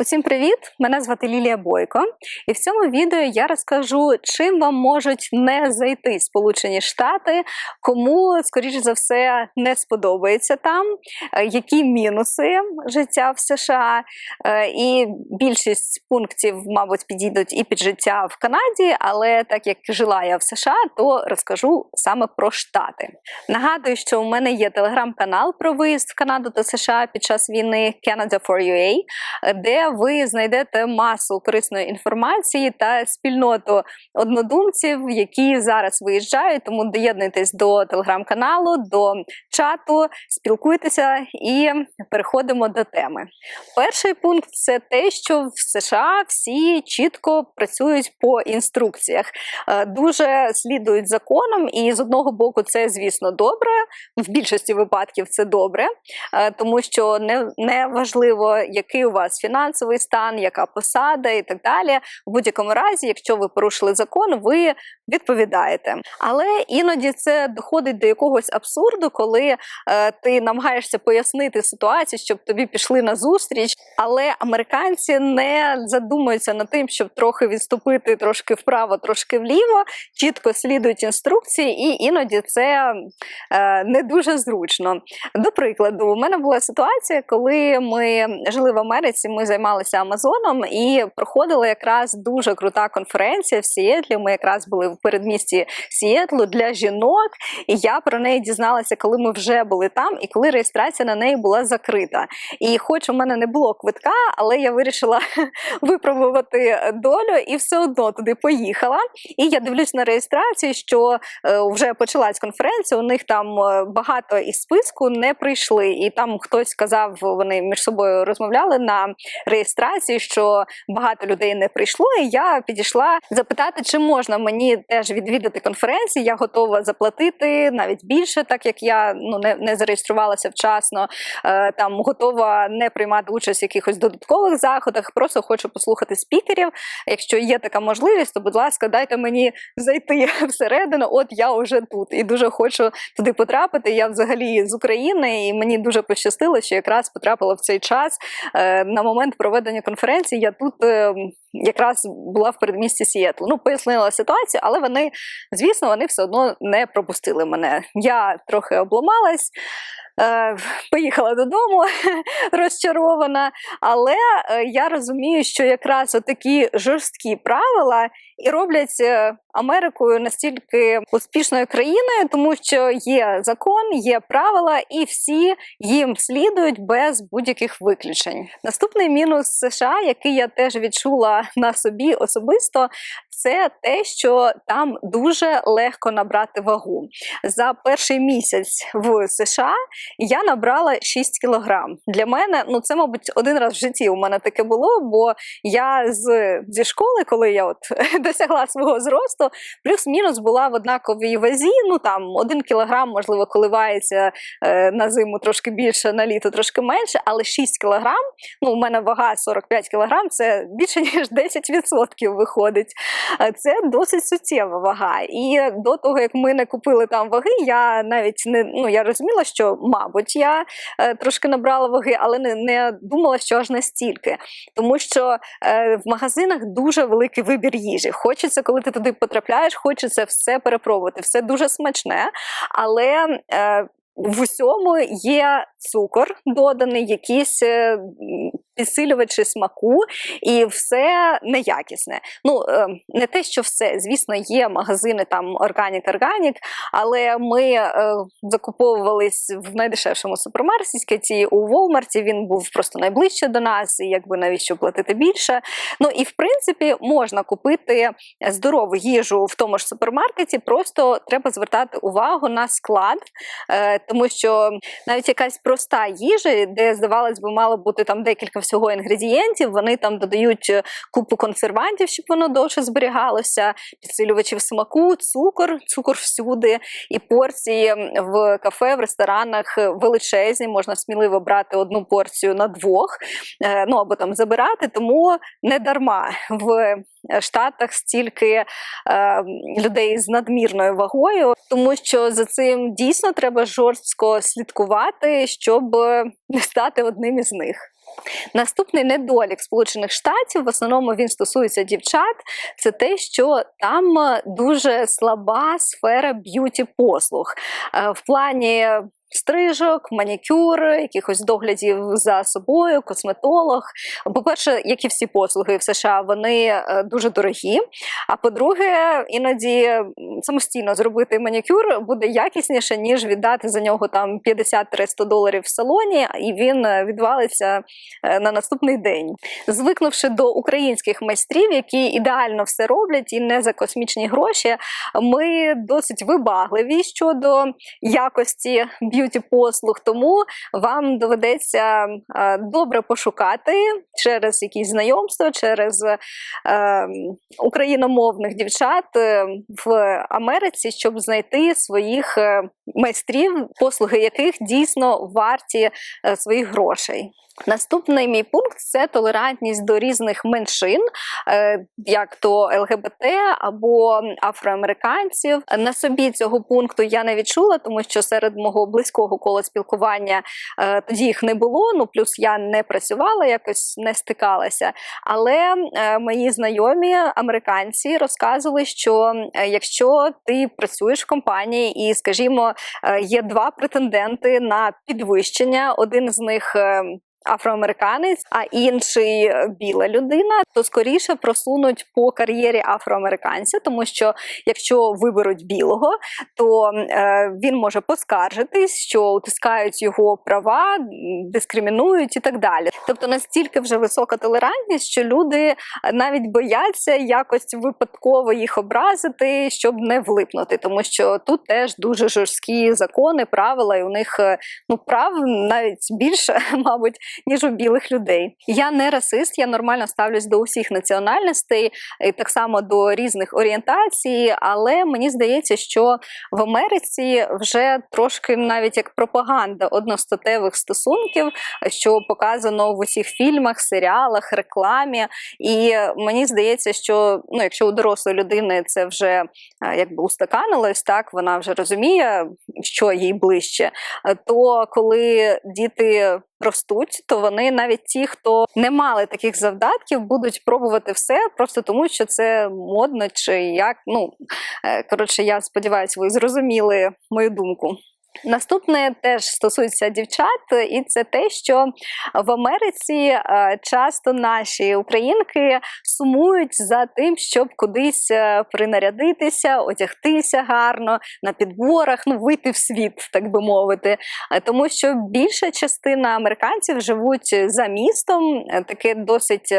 Усім привіт! Мене звати Лілія Бойко, і в цьому відео я розкажу, чим вам можуть не зайти Сполучені Штати, кому, скоріш за все, не сподобається там, е, які мінуси життя в США. Е, І більшість пунктів, мабуть, підійдуть і під життя в Канаді, але так як жила я в США, то розкажу саме про Штати. Нагадую, що у мене є телеграм-канал про виїзд в Канаду та США під час війни Canada for UA, де ви знайдете масу корисної інформації та спільноту однодумців, які зараз виїжджають. Тому доєднуйтесь до телеграм-каналу, до чату, спілкуйтеся і переходимо до теми. Перший пункт це те, що в США всі чітко працюють по інструкціях, Е, дуже слідують законам, і з одного боку, це звісно добре. В більшості випадків це добре, е, тому що не, не важливо, який у вас фінансовий стан, яка посада і так далі. В будь-якому разі, якщо ви порушили закон, ви відповідаєте. Але іноді це доходить до якогось абсурду, коли е, ти намагаєшся пояснити ситуацію, щоб тобі пішли на зустріч, але американці не задумуються над тим, щоб трохи відступити трошки вправо, трошки вліво, чітко слідують інструкції, і іноді це е, не дуже зручно. До прикладу, у мене була ситуація, коли ми жили в Америці, ми займалися Амазоном і проходила якраз дуже крута конференція в Сіетлі. Ми якраз були в передмісті Сіетлу для жінок. І я про неї дізналася, коли ми вже були там, і коли реєстрація на неї була закрита. І хоч у мене не було квитка, але я вирішила випробувати долю і все одно туди поїхала. І я дивлюсь на реєстрації, що е, вже почалась конференція. У них там е, багато із списку не прийшли, і там хтось сказав, вони між собою розмовляли на реєстрації, що багато людей не прийшло. І я підійшла запитати, чи можна мені теж відвідати конференції. Я готова заплатити навіть більше, так як я ну не, не зареєструвалася вчасно. Е, там готова не приймати участь в якихось додаткових заходах. Просто хочу послухати спікерів. Якщо є така можливість, то будь ласка, дайте мені зайти всередину. От я вже тут і дуже хочу туди потрапити. Я взагалі з України, і мені дуже пощастило, що якраз потрапила в цей час. Е, на момент проведення конференції я тут е, якраз була в передмісті Сієтлу. Ну, пояснила ситуацію, але вони, звісно, вони все одно не пропустили мене. Я трохи обламалась. Е, Поїхала додому розчарована, але е, я розумію, що якраз такі жорсткі правила і роблять е, Америкою настільки успішною країною, тому що є закон, є правила, і всі їм слідують без будь-яких виключень. Наступний мінус США, який я теж відчула на собі особисто, це те, що там дуже легко набрати вагу. За перший місяць в США я набрала 6 кілограм. Для мене ну це, мабуть, один раз в житті у мене таке було, бо я з зі школи, коли я от досягла свого зросту, плюс-мінус була в однаковій вазі. Ну там один кілограм, можливо, коливається е, на зиму трошки більше, на літо трошки менше, але 6 кілограм, ну у мене вага 45 кілограм, це більше ніж 10% виходить. Е, Це досить суттєва вага. І до того, як ми не купили там ваги, я навіть не ну я розуміла, що мабуть я е, трошки набрала ваги, але не, не думала, що аж настільки. Тому що е, в магазинах дуже великий вибір їжі. Хочеться, коли ти туди потрапляєш, хочеться все перепробувати. Все дуже смачне, але. Е, в усьому є цукор доданий, якісь е, підсилювачі смаку, і все неякісне. Ну е, не те, що все, звісно, є магазини там органік-органік, але ми е, закуповувались в найдешевшому супермаркеті у Волмарті. Він був просто найближче до нас, і якби навіщо платити більше. Ну і в принципі можна купити здорову їжу в тому ж супермаркеті, просто треба звертати увагу на склад, тому що навіть якась проста їжа, де здавалось би, мало бути там декілька всього інгредієнтів, вони там додають е, купу консервантів, щоб воно довше зберігалося, підсилювачів смаку, цукор, цукор всюди, і порції в кафе, в ресторанах величезні, можна сміливо брати одну порцію на двох, е, ну або там забирати, тому не дарма в Штатах стільки е, людей з надмірною вагою, тому що за цим дійсно треба жорстко слідкувати, щоб не стати одним із них. Наступний недолік Сполучених Штатів, в основному він стосується дівчат, це те, що там е, дуже слаба сфера б'юті послуг Е, в плані. Стрижок, манікюр, якихось доглядів за собою, косметолог. По-перше, як і всі послуги в США, вони е, дуже дорогі. А по-друге, іноді самостійно зробити манікюр буде якісніше, ніж віддати за нього там 50-300 доларів в салоні, і він е, відвалиться е, на наступний день. Звикнувши до українських майстрів, які ідеально все роблять і не за космічні гроші, ми досить вибагливі щодо якості б'юті послуг. Тому вам доведеться е, добре пошукати через якісь знайомства, через е, україномовних дівчат е, в Америці, щоб знайти своїх майстрів, послуги яких дійсно варті своїх грошей. Наступний мій пункт це толерантність до різних меншин, як то ЛГБТ або афроамериканців. На собі цього пункту я не відчула, тому що серед мого близького кола спілкування е, тоді їх не було. Ну плюс я не працювала, якось не стикалася. Але е, мої знайомі американці розказували, що е, якщо ти працюєш в компанії, і, скажімо, є два претенденти на підвищення, один з них. Е, Афроамериканець, а інший е, біла людина, то скоріше просунуть по кар'єрі афроамериканця, тому що якщо виберуть білого, то е, він може поскаржитись, що утискають його права, дискримінують і так далі. Тобто настільки вже висока толерантність, що люди навіть бояться якось випадково їх образити, щоб не влипнути, тому що тут теж дуже жорсткі закони, правила, і у них е, ну прав навіть більше, мабуть, ніж у білих людей. Я не расист, я нормально ставлюсь до усіх національностей, так само до різних орієнтацій, але мені здається, що в Америці вже трошки навіть як пропаганда одностатевих стосунків, що показано в усіх фільмах, серіалах, рекламі. І мені здається, що ну, якщо у дорослої людини це вже е, якби устаканилось, так вона вже розуміє, що їй ближче, то коли діти ростуть, то вони навіть ті, хто не мали таких завдатків, будуть пробувати все просто тому, що це модно чи як. Ну е, коротше, я сподіваюся, ви зрозуміли мою думку. Наступне теж стосується дівчат, і це те, що в Америці е, часто наші українки сумують за тим, щоб кудись е, принарядитися, одягтися гарно на підборах, ну вийти в світ, так би мовити. Е, Тому що більша частина американців живуть за містом, таке досить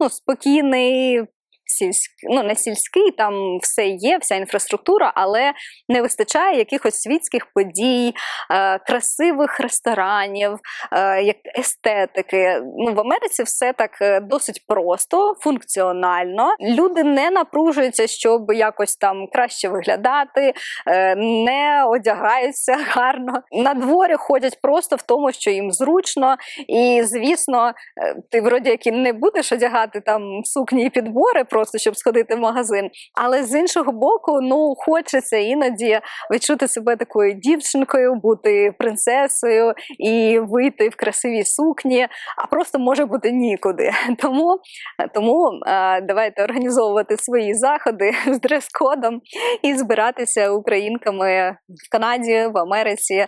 ну, спокійний. Сільський, ну не сільський, там все є, вся інфраструктура, але не вистачає якихось світських подій, е, красивих ресторанів, е, як естетики. Ну, в Америці все так е, досить просто, функціонально. Люди не напружуються, щоб якось там краще виглядати, е, не одягаються гарно. На дворі ходять просто в тому, що їм зручно. І, звісно, е, ти вроді як не будеш одягати там сукні і підбори, просто щоб сходити в магазин. Але з іншого боку, ну хочеться іноді відчути себе такою дівчинкою, бути принцесою і вийти в красивій сукні, а просто може бути нікуди. Тому, тому давайте організовувати свої заходи з дрес-кодом і збиратися українками в Канаді, в Америці.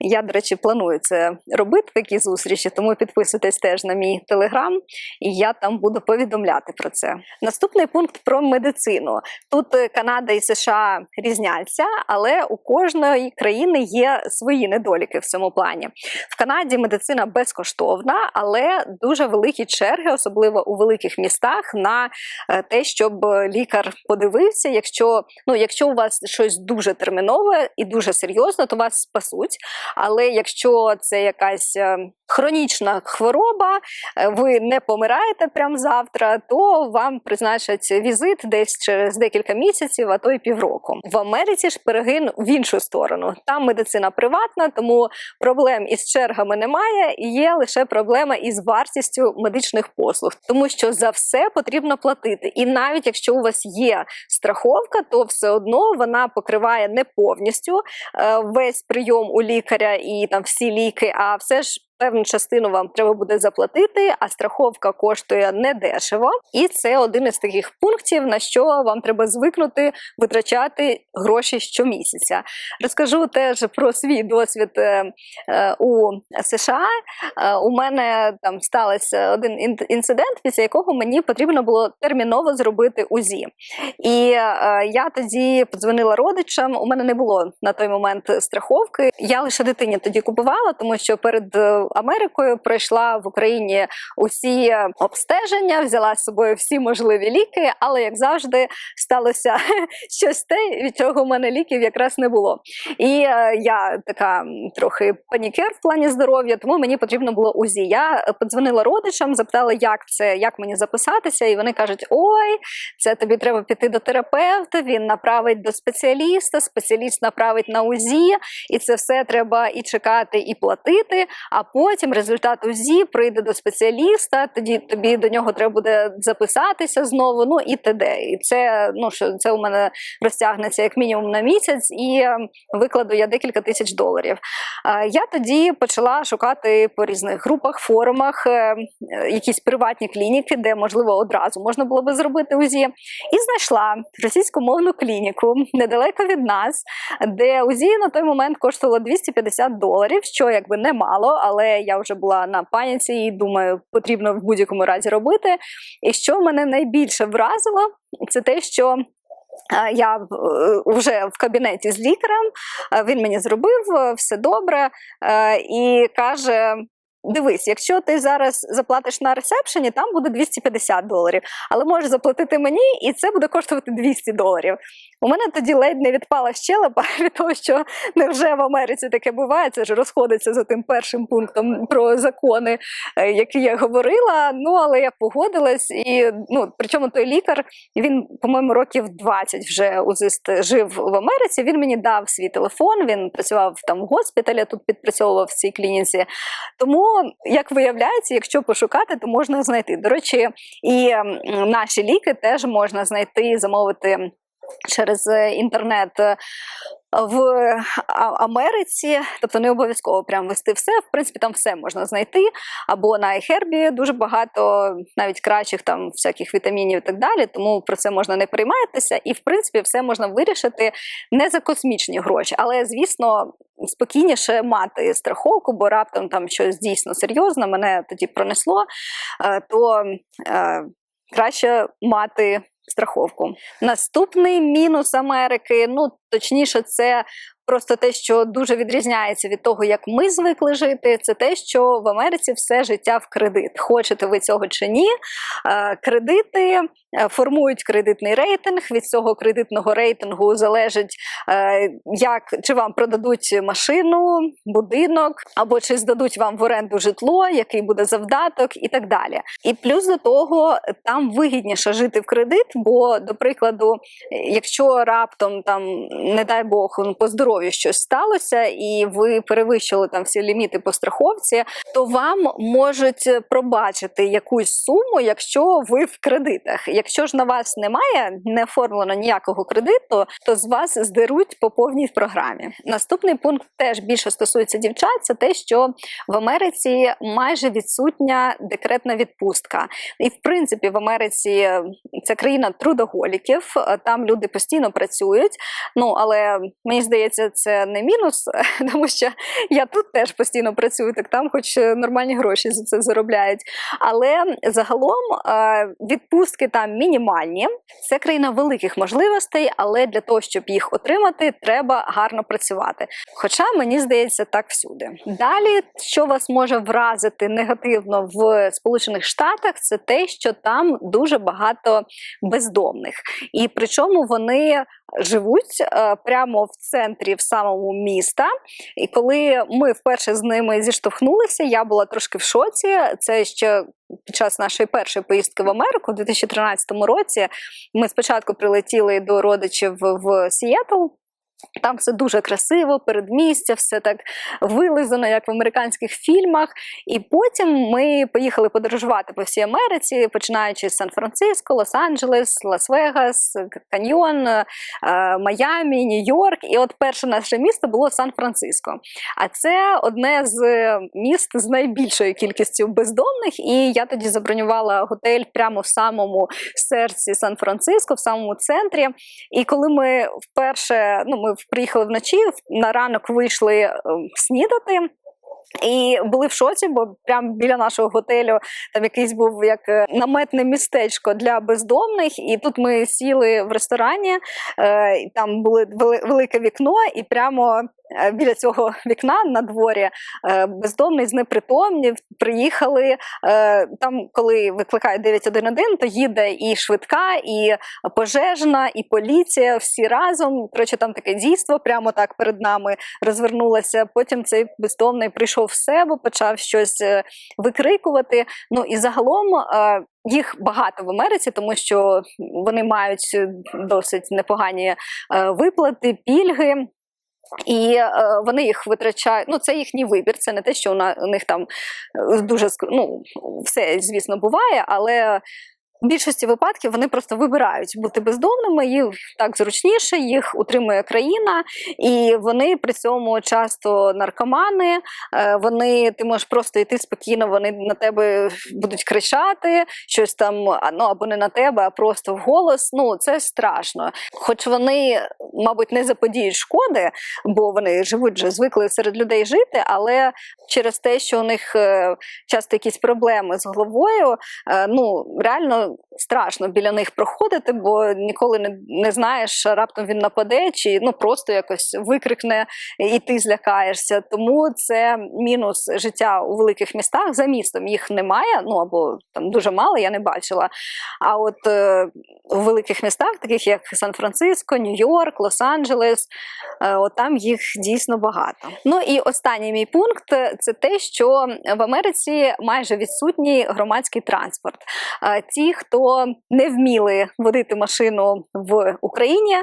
Я, до речі, планую це робити такі зустрічі, тому підписуйтесь теж на мій телеграм, і я там буду повідомляти про це. Наступний пункт про медицину. Тут е, Канада і США різняться, але у кожної країни є свої недоліки в цьому плані. В Канаді медицина безкоштовна, але дуже великі черги, особливо у великих містах, на е, те, щоб лікар подивився. Якщо ну, якщо у вас щось дуже термінове і дуже серйозно, то вас спасуть. Але якщо це якась е, хронічна хвороба, ви не помираєте прямо завтра, то вам призначать візит десь через декілька місяців, а то й півроку. В Америці ж перегин в іншу сторону. Там медицина приватна, тому проблем із чергами немає. Є лише проблема із вартістю медичних послуг, тому що за все потрібно платити. І навіть якщо у вас є страховка, то все одно вона покриває не повністю е, весь прийом у лікаря і там всі ліки, а все ж певну частину вам треба буде заплатити, а страховка коштує недешево. І це один із таких пунктів, на що вам треба звикнути витрачати гроші щомісяця. Розкажу теж про свій досвід е, е, у США. Е, у мене там стався один інцидент, після якого мені потрібно було терміново зробити УЗІ. І я тоді подзвонила родичам. У мене не було на той момент страховки. Я лише дитині тоді купувала, тому що перед Америкою пройшла в Україні усі обстеження, взяла з собою всі можливі ліки, але як завжди сталося щось те, від чого в мене ліків якраз не було. І е, я така трохи панікер в плані здоров'я, тому мені потрібно було УЗІ. Я подзвонила родичам, запитала, як це, як мені записатися, і вони кажуть: ой, це тобі треба піти до терапевта, він направить до спеціаліста, спеціаліст направить на УЗІ, і це все треба і чекати, і платити. А потім результат УЗІ прийде до спеціаліста, тоді тобі до нього треба буде записатися знову. Ну і т.д. І це ну що це у мене розтягнеться як мінімум на місяць, і е, викладу я декілька тисяч доларів. Я тоді почала шукати по різних групах, форумах е, е, якісь приватні клініки, де можливо одразу можна було би зробити УЗІ. І знайшла російськомовну клініку недалеко від нас, де УЗІ на той момент коштувало 250 доларів, що якби немало, але я вже була на паніці і думаю, потрібно в будь-якому разі робити. І що мене найбільше вразило, це те, що. е, Я е, вже в кабінеті з лікарем, е, він мені зробив все добре і каже: Дивись, якщо ти зараз заплатиш на ресепшені, там буде 250 доларів, але можеш заплатити мені, і це буде коштувати 200 доларів. У мене тоді ледь не відпала щелепа від того, що невже в Америці таке буває. Це ж розходиться за тим першим пунктом про закони, е, які я говорила. Ну але я погодилась, і ну причому той лікар він, по-моєму, років 20 вже узист жив в Америці. Він мені дав свій телефон. Він працював там в госпіталі, тут підпрацьовував в цій клініці. Тому, як виявляється, якщо пошукати, то можна знайти. До речі, і наші ліки теж можна знайти, замовити через е, інтернет. В Америці, тобто не обов'язково прям вести все. В принципі, там все можна знайти. Або на iHerb дуже багато навіть кращих там всяких вітамінів і так далі. Тому про це можна не прийматися. І в принципі, все можна вирішити не за космічні гроші, але звісно, спокійніше мати страховку, бо раптом там щось дійсно серйозне мене тоді пронесло, е, то е, краще мати страховку. Наступний мінус Америки, ну точніше, це просто те, що дуже відрізняється від того, як ми звикли жити. Це те, що в Америці все життя в кредит. Хочете ви цього чи ні? Е, Кредити е, формують кредитний рейтинг. Від цього кредитного рейтингу залежить, е, як чи вам продадуть машину, будинок, або чи здадуть вам в оренду житло, який буде завдаток, і так далі. І плюс до того там вигідніше жити в кредит, бо, до прикладу, якщо раптом там, не дай Бог, по здоров'ю щось сталося, і ви перевищили там всі ліміти по страховці, то вам можуть пробачити якусь суму, якщо ви в кредитах. Якщо ж на вас немає, не оформлено ніякого кредиту, то з вас здеруть по повній програмі. Наступний пункт теж більше стосується дівчат. Це те, що в Америці майже відсутня декретна відпустка. І в принципі, в Америці це країна трудоголіків, там люди постійно працюють. Ну але мені здається, це не мінус, тому що я тут теж постійно працюю, так там, хоч нормальні гроші за це заробляють. Але загалом е, відпустки там мінімальні. Це країна великих можливостей, але для того, щоб їх отримати, треба гарно працювати. Хоча мені здається, так всюди. Далі, що вас може вразити негативно в Сполучених Штатах, це те, що там дуже багато бездомних, і причому вони живуть е, прямо в центрі, в самому міста. І коли ми вперше з ними зіштовхнулися, я була трошки в шоці. Це ще під час нашої першої поїздки в Америку у 2013 році. Ми спочатку прилетіли до родичів в Сієтл. Там все дуже красиво, передмістя, все так вилизано, як в американських фільмах. І потім ми поїхали подорожувати по всій Америці, починаючи з Сан-Франциско, Лос-Анджелес, Лас-Вегас, Каньйон, е, Майамі, Нью-Йорк. І от перше наше місто було Сан-Франциско. А це одне з міст з найбільшою кількістю бездомних. І я тоді забронювала готель прямо в самому серці Сан-Франциско, в самому центрі. І коли ми вперше, ну ми приїхали вночі, на ранок вийшли е, снідати. І були в шоці, бо прямо біля нашого готелю там якийсь був як е, наметне містечко для бездомних. І тут ми сіли в ресторані, е, і там було велике вікно, і прямо е, біля цього вікна на дворі бездомний знепритомнів приїхали. Там, коли викликають 911, то їде і швидка, і пожежна, і поліція. Всі разом. Коротше, там таке дійство прямо так перед нами розвернулося. Потім цей бездомний прийшов в себе, почав щось е, викрикувати. Ну і загалом. е, Їх багато в Америці, тому що вони мають досить непогані е, виплати, пільги. І е, вони їх витрачають. Ну, це їхній вибір. Це не те, що у них там е, дуже ну, все, звісно, буває, але в більшості випадків вони просто вибирають бути бездомними, їм так зручніше, їх утримує країна, і вони при цьому часто наркомани. е, Вони ти можеш просто йти спокійно, вони на тебе будуть кричати, щось там ну або не на тебе, а просто в голос. Ну це страшно. Хоч вони, мабуть, не заподіють шкоди, бо вони живуть вже звикли серед людей жити, але через те, що у них е, часто якісь проблеми з головою, е, ну реально страшно біля них проходити, бо ніколи не, не знаєш, раптом він нападе, чи ну просто якось викрикне, і ти злякаєшся. Тому це мінус життя у великих містах. За містом їх немає, ну або там дуже мало, я не бачила. А от е, у великих містах, таких як Сан-Франциско, Нью-Йорк, Лос-Анджелес, е, от там їх дійсно багато. Ну і останній мій пункт це те, що в Америці майже відсутній громадський транспорт. Е, Ті, хто не вміли водити машину в Україні,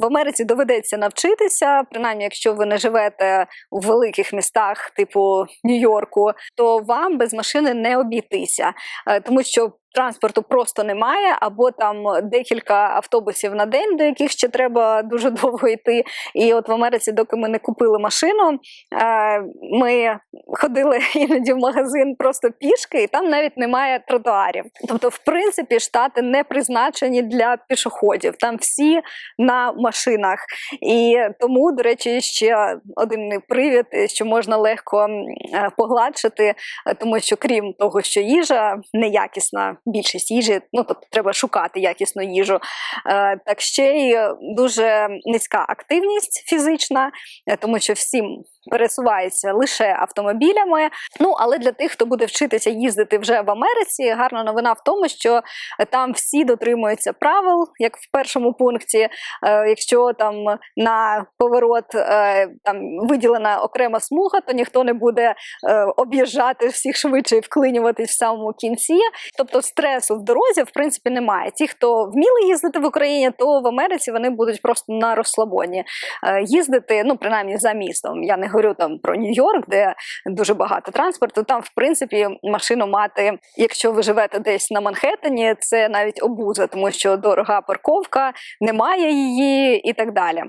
в Америці доведеться навчитися. Принаймні, якщо ви не живете у великих містах, типу Нью-Йорку, то вам без машини не обійтися, Е, тому що. Транспорту просто немає, або там декілька автобусів на день, до яких ще треба дуже довго йти. І от в Америці, доки ми не купили машину, е, ми ходили іноді в магазин просто пішки, і там навіть немає тротуарів. Тобто, в принципі, штати не призначені для пішоходів. Там всі на машинах. І тому, до речі, ще один привід, що можна легко е, погладшити, е, тому що крім того, що їжа неякісна, більшість їжі, ну тобто треба шукати якісну їжу. Е, Так ще й дуже низька активність фізична, е, тому що всім пересуваються лише автомобілями. Ну але для тих, хто буде вчитися їздити вже в Америці, гарна новина в тому, що там всі дотримуються правил, як в першому пункті. Е, Якщо там на поворот е, там виділена окрема смуга, то ніхто не буде е, об'їжджати всіх швидше і вклинюватись в самому кінці. Тобто стресу в дорозі в принципі немає. Ті, хто вміли їздити в Україні, то в Америці вони будуть просто на розслабоні їздити, ну принаймні за містом. Я не говорю там про Нью-Йорк, де дуже багато транспорту. Там, в принципі, машину мати, якщо ви живете десь на Манхеттені, це навіть обуза, тому що дорога парковка, немає її і так далі.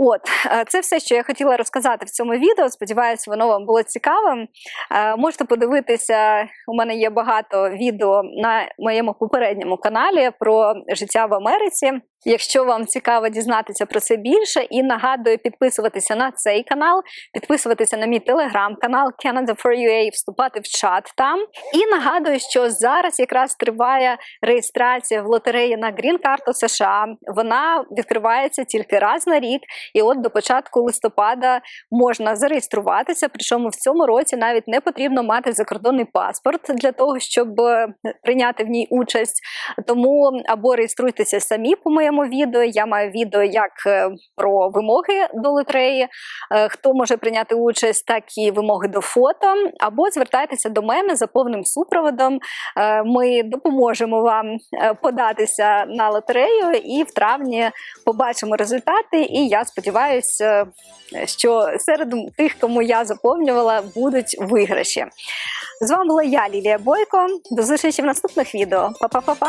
От, е, це все, що я хотіла розказати в цьому відео. Сподіваюся, воно вам було цікавим. Е, Можете подивитися, у мене є багато відео на моєму попередньому каналі про життя в Америці. Якщо вам цікаво дізнатися про це більше, і нагадую підписуватися на цей канал, підписуватися на мій телеграм-канал Canada for UA, вступати в чат там. І нагадую, що зараз якраз триває реєстрація в лотереї на Green карту США. Вона відкривається тільки раз на рік, і от до початку листопада можна зареєструватися. Причому в цьому році навіть не потрібно мати закордонний паспорт для того, щоб е, прийняти в ній участь. Тому або реєструйтеся самі по моєму моєму відео. Я маю відео як е, про вимоги до лотереї, е, хто може прийняти участь, так і вимоги до фото. Або звертайтеся до мене за повним супроводом. Е, Ми допоможемо вам податися на лотерею, і в травні побачимо результати. І я сподіваюся, що серед тих, кому я заповнювала, будуть виграші. З вами була я, Лілія Бойко. До зустрічі в наступних відео. Па-па-па-па!